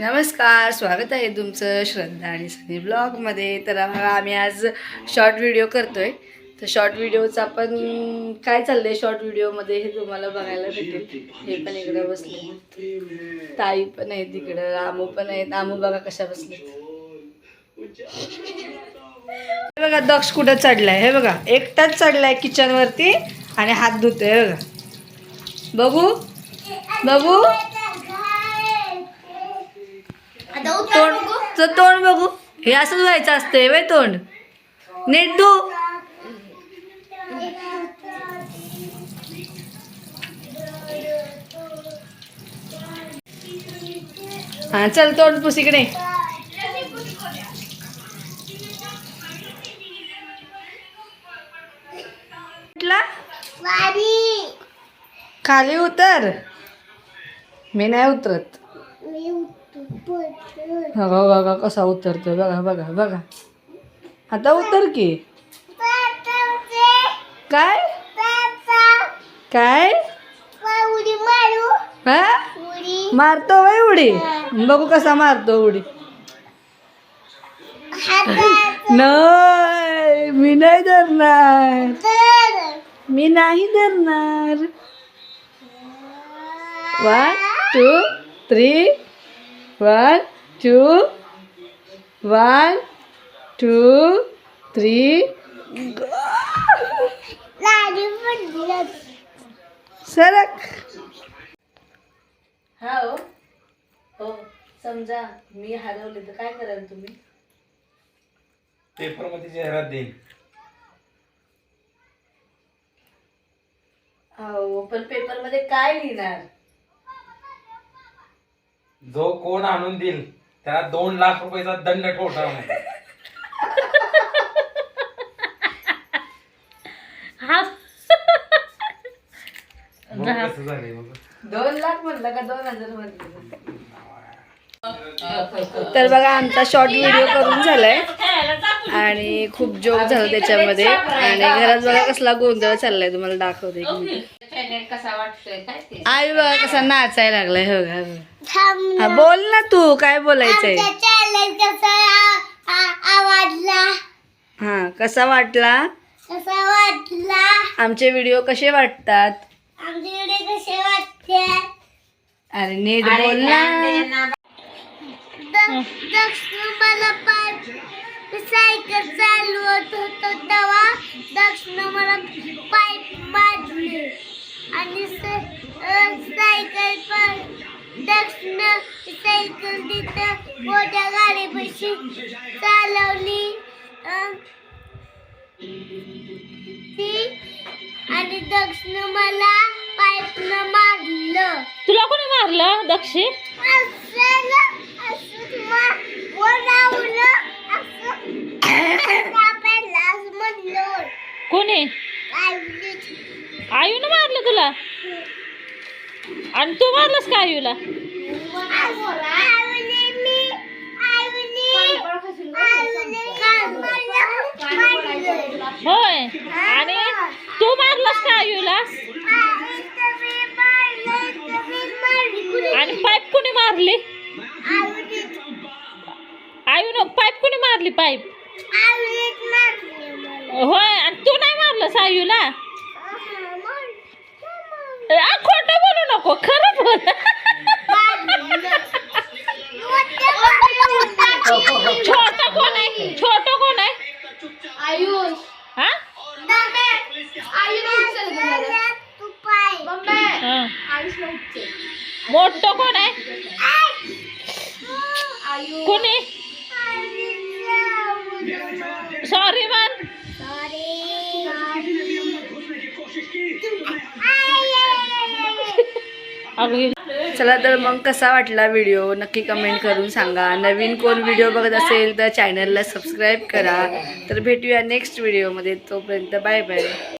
नमस्कार स्वागत आहे तुमचं श्रद्धा आणि सनी ब्लॉगमध्ये. तर आम्ही आज शॉर्ट व्हिडिओ करतो आहे तर शॉर्ट व्हिडिओचं आपण काय चाललंय शॉर्ट व्हिडिओमध्ये हे तुम्हाला बघायला भेटेल. हे पण इकडं बसले ताई पण आहेत तिकडं आमू पण आहेत. आमू बघा कशा बसले हे बघा दक्ष कुठं चढलाय? हे बघा एकटाच चढलाय किचनवरती आणि हात धुतोय. बघा. बघू? बघू? तोंड तर तोंड बघू. हे असंच व्हायचं असतंय वय तोंड? नीट धू हा चल तोंड पुस इकडे. खाली उतर. मी नाही उतरत. बघा बघा कसा उतरतो बघा बघा बघा. आता उतर की. काय? काय? हा? मारतो बाई उडी. बघू कसा मारतो उडी. नाही मी नाही धरणार. मी नाही धरणार. One two three one two one two three सरक हा हो हो समजा मी हरवले तर काय कराल तुम्ही? पेपरमध्ये जाहिरात देईन. हो पण पेपरमध्ये काय लिहिणार? जो कोण आणून देईल त्याला दोन लाख रुपयाचा दंड कसं झालंय बघ. दोन लाख म्हणलं का दोन हजार म्हणलं? तर बघा आमचा शॉर्ट व्हिडिओ करून झालाय. आणि खूप जोक झालं त्याच्यामध्ये. आणि घरात बघा कसला गोंधळ चाललाय तुम्हाला दाखवते. आई बघा कसा नाचायला लागलाय हो का, हो. बोल ना तू काय बोलायचंय? हा कसा वाटला? कसा वाटला? आमचे व्हिडिओ कसे वाटतात? आमच्याकडे कसे वाटते अरे नीट बोल ना. मला पाईप सायकल चालवत होतो तेव्हा दक्षिण मला पाईप मारली आणि सायकल पण दक्षिण सायकल तिथं मोठ्या गाडीपाशी चालवली. ती आणि दक्षिण मला पाईपनं मारलं. तुला कोणी मारलं दक्षी आयूनं मारलं तुला आणि तू मारलंस का आयूला. होय आणि तू मारलंस का आयूला. आणि पाईप कोणी मारली आयूनं पाईप कोणी मारली पाईप. होय आणि तू नाही मारलंस आयूला खोटं बोलू नको खरं बोल छोट कोण आहे छोट कोण आहे हा हा. मोठं कोण आहे कोणी सॉरी मन चला तर मग कसा वाटला व्हिडिओ नक्की कमेंट करून सांगा. नवीन कोण व्हिडिओ बघत असेल तर चॅनलला सबस्क्राईब करा. तर भेटूया नेक्स्ट व्हिडिओमध्ये तोपर्यंत बाय बाय